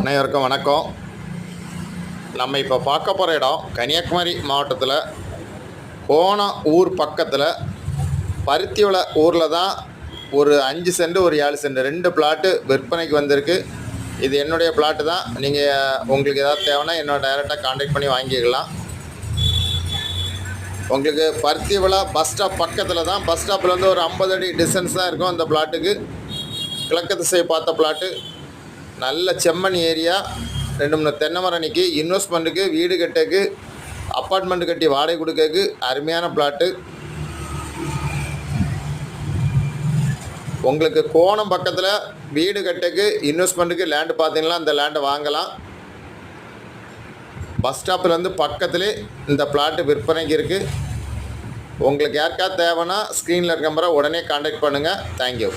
அனைவருக்கும் வணக்கம். நம்ம இப்போ பார்க்க போகிற இடம் கன்னியாகுமரி மாவட்டத்தில் போன ஊர் பக்கத்தில் பருத்திவள ஊரில் தான் ஒரு அஞ்சு சென்ட் ஒரு ஏழு சென்ட் ரெண்டு பிளாட்டு விற்பனைக்கு வந்திருக்கு. இது என்னுடைய பிளாட்டு தான். நீங்கள் உங்களுக்கு ஏதாவது தேவைன்னா என்னோட டைரெக்டாக காண்டாக்ட் பண்ணி வாங்கிக்கலாம். உங்களுக்கு பருத்திவள பஸ் ஸ்டாப் பக்கத்தில் தான் பஸ் ஸ்டாப்பில் வந்து ஒரு ஐம்பது அடி டிஸ்டன்ஸ் தான் இருக்கும் அந்த பிளாட்டுக்கு. கிழக்கு திசை பார்த்த பிளாட்டு. நல்ல செம்மண் ஏரியா. ரெண்டு மூணு தென்னை மரம் நிற்கி இன்வெஸ்ட்மெண்ட்டுக்கு வீடு கட்டக்கு அப்பார்ட்மெண்ட் கட்டி வாடகை கொடுக்கறதுக்கு அருமையான பிளாட்டு உங்களுக்கு கோணம் பக்கத்தில் வீடு கட்டக்கு இன்வெஸ்ட்மெண்ட்டுக்கு லேண்டு பார்த்தீங்கன்னா அந்த லேண்டை வாங்கலாம். பஸ் ஸ்டாப்லேருந்து பக்கத்துலேயே இந்த பிளாட்டு விற்பனைக்கு இருக்குது உங்களுக்கு யாருக்கா தேவைன்னா ஸ்க்ரீனில் இருக்கிற நம்பரை உடனே காண்டாக்ட் பண்ணுங்கள் தேங்க்யூ